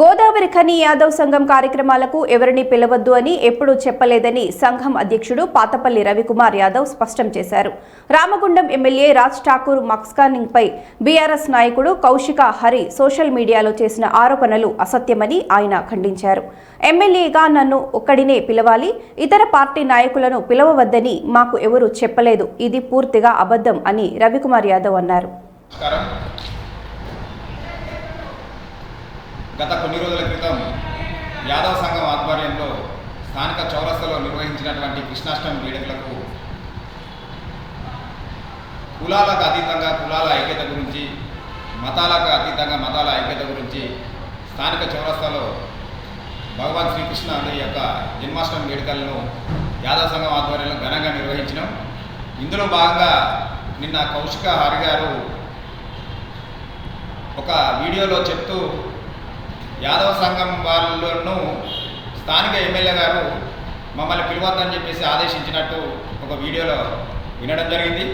గోదావరి ఖని యాదవ్ సంఘం కార్యక్రమాలకు ఎవరిని పిలవద్దు అని ఎప్పుడూ చెప్పలేదని సంఘం అధ్యక్షుడు పాతపల్లి రవికుమార్ యాదవ్ స్పష్టం చేశారు. రామగుండం ఎమ్మెల్యే రాజ్ ఠాకూర్ మక్స్కానింగ్ పై బీఆర్ఎస్ నాయకుడు కౌశిక హరి సోషల్ మీడియాలో చేసిన ఆరోపణలు అసత్యమని ఆయన ఖండించారు. ఎమ్మెల్యేగా నన్ను ఒక్కడినే పిలవాలి ఇతర పార్టీ నాయకులను పిలవవద్దని మాకు ఎవరూ చెప్పలేదు. ఇది పూర్తిగా అబద్ధం అని రవికుమార్ యాదవ్ అన్నారు. గత కొన్ని రోజుల క్రితం యాదవ సంఘం ఆధ్వర్యంలో స్థానిక చౌరస్తలో నిర్వహించినటువంటి కృష్ణాష్టమి వేడుకలకు కులాలకు అతీతంగా కులాల ఐక్యత గురించి మతాలకు అతీతంగా మతాల ఐక్యత గురించి స్థానిక చౌరస్తాలో భగవాన్ శ్రీకృష్ణుడి యొక్క జన్మాష్టమి వేడుకలను యాదవ సంఘం ఆధ్వర్యంలో ఘనంగా నిర్వహించినాం. ఇందులో భాగంగా నిన్న కౌశిక హరి గారు ఒక వీడియోలో చెప్తూ యాదవ సంఘం వాళ్ళను స్థానిక ఎమ్మెల్యే గారు మమ్మల్ని పిలవద్దని చెప్పేసి ఆదేశించినట్టు ఒక వీడియోలో వినడం జరిగింది.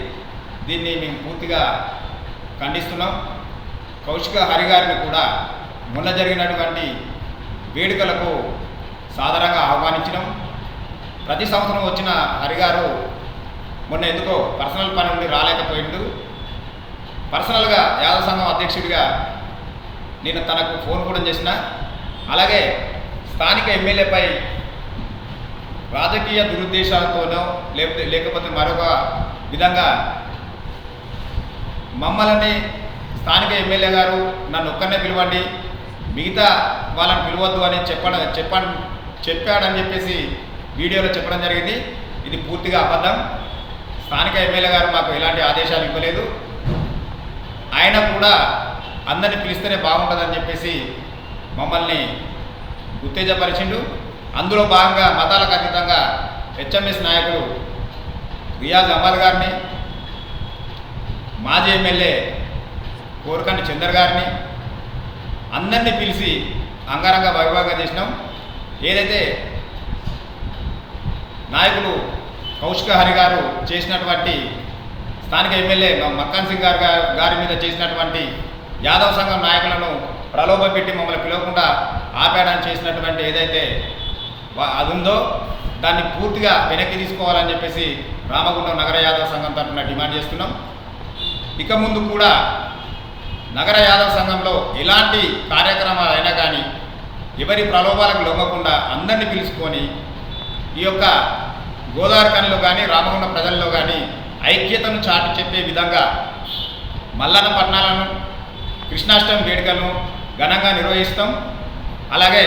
దీన్ని మేము పూర్తిగా ఖండిస్తున్నాం. కౌశిక హరి గారిని కూడా మొన్న జరిగినటువంటి వేడుకలకు సాధారణంగా ఆహ్వానించినాం. ప్రతి సంవత్సరం వచ్చిన హరిగారు మొన్న ఎందుకో పర్సనల్ పని నుండి రాలేకపోయిండు. పర్సనల్గా యాదవ సంఘం అధ్యక్షుడిగా నేను తనకు ఫోన్ కూడా చేసిన. అలాగే స్థానిక ఎమ్మెల్యేపై రాజకీయ దురుద్దేశాలతోనో లేకపోతే లేకపోతే మరొక విధంగా మమ్మల్ని స్థానిక ఎమ్మెల్యే గారు నన్ను ఒక్కరినే పిలవండి మిగతా వాళ్ళని పిలవద్దు అని చెప్పడం చెప్పడం చెప్పాడని చెప్పేసి వీడియోలో చెప్పడం జరిగింది. ఇది పూర్తిగా అబద్ధం. స్థానిక ఎమ్మెల్యే గారు మాకు ఎలాంటి ఆదేశాలు ఇవ్వలేదు. ఆయన కూడా అందరిని పిలిస్తేనే బాగుంటుందని చెప్పేసి మమ్మల్ని ఉత్తేజపరిచిండు. అందులో భాగంగా మతాలకు అతీతంగా హెచ్ఎంఎస్ నాయకుడు రియాజ్ అమర్ గారిని మాజీ ఎమ్మెల్యే కోరకండి చందర్ గారిని అందరినీ పిలిచి అంగరంగ వైభవంగా చేసినాం. ఏదైతే నాయకులు కౌశిక హరి గారు చేసినటువంటి స్థానిక ఎమ్మెల్యే మక్కాన్ సింగ్ గారు గారి మీద చేసినటువంటి యాదవ సంఘం నాయకులను ప్రలోభపెట్టి మమ్మల్ని పిలవకుండా ఆపేయడానికి చేసినటువంటి ఏదైతే అది ఉందో దాన్ని పూర్తిగా వెనక్కి తీసుకోవాలని చెప్పేసి రామగుండం నగర యాదవ్ సంఘం తరఫున డిమాండ్ చేస్తున్నాం. ఇక ముందు కూడా నగర యాదవ్ సంఘంలో ఎలాంటి కార్యక్రమాలు అయినా కానీ ఎవరి ప్రలోభాలకు లొంగకుండా అందరినీ పిలుచుకొని ఈ యొక్క గోదావరి కనిలో కానీ రామగుండం ప్రజల్లో కానీ ఐక్యతను చాటి చెప్పే విధంగా మల్లన్న పట్టణాలను కృష్ణాష్టమి వేడుకలను ఘనంగా నిర్వహిస్తాం. అలాగే